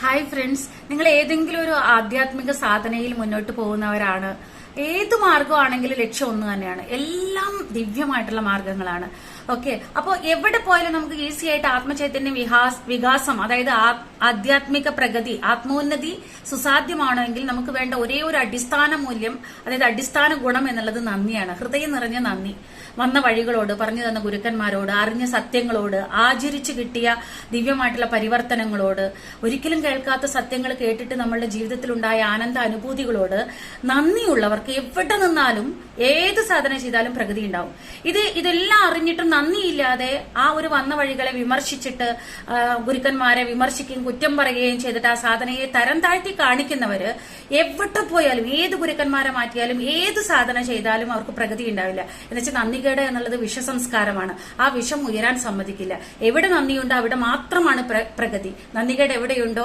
Hi friends നിങ്ങൾ ഏതെങ്കിലും ഒരു ആധ്യാത്മിക സാധനയിൽ മുന്നോട്ട് പോകുന്നവരാണ്. ഏത് മാർഗമാണെങ്കിലും ലക്ഷ്യം ഒന്ന് തന്നെയാണ്. എല്ലാം ദിവ്യമായിട്ടുള്ള മാർഗങ്ങളാണ് ഓക്കെ അപ്പോൾ എവിടെ പോയാലും നമുക്ക് ഈസി ആയിട്ട് ആത്മചൈതന്യ വിഹാസ് വികാസം അതായത് ആധ്യാത്മിക പ്രഗതി ആത്മോന്നതി സുസാധ്യമാണെങ്കിൽ നമുക്ക് വേണ്ട ഒരേ ഒരു അടിസ്ഥാന മൂല്യം അതായത് അടിസ്ഥാന ഗുണം എന്നുള്ളത് നന്ദിയാണ്. ഹൃദയം നിറഞ്ഞ നന്ദി. വന്ന വഴികളോട് പറഞ്ഞു തന്ന ഗുരുക്കന്മാരോട് അറിഞ്ഞ സത്യങ്ങളോട് ആചരിച്ചു കിട്ടിയ ദിവ്യമായിട്ടുള്ള പരിവർത്തനങ്ങളോട് ഒരിക്കലും കേൾക്കാത്ത സത്യങ്ങൾ കേട്ടിട്ട് നമ്മളുടെ ജീവിതത്തിലുണ്ടായ ആനന്ദ അനുഭൂതികളോട് നന്ദിയുള്ളവർക്ക് എവിടെ നിന്നാലും ഏത് സാധനം ചെയ്താലും പ്രഗതി ഉണ്ടാവും. ഇത് ഇതെല്ലാം അറിഞ്ഞിട്ടും നന്ദിയില്ലാതെ ആ ഒരു വന്ന വഴികളെ വിമർശിച്ചിട്ട് ഗുരുക്കന്മാരെ വിമർശിക്കുകയും കുറ്റം പറയുകയും ചെയ്തിട്ട് ആ സാധനയെ തരം താഴ്ത്തി കാണിക്കുന്നവര് എവിടെ പോയാലും ഏത് ഗുരുക്കന്മാരെ മാറ്റിയാലും ഏത് സാധനം ചെയ്താലും അവർക്ക് പ്രഗതി ഉണ്ടാവില്ല. എന്നുവെച്ചാൽ നന്ദികേട് എന്നുള്ളത് വിഷസംസ്കാരമാണ്. ആ വിഷം ഉയരാൻ സമ്മതിക്കില്ല. എവിടെ നന്ദിയുണ്ടോ അവിടെ മാത്രമാണ് പ്രകൃതി നന്ദികേട് എവിടെയുണ്ടോ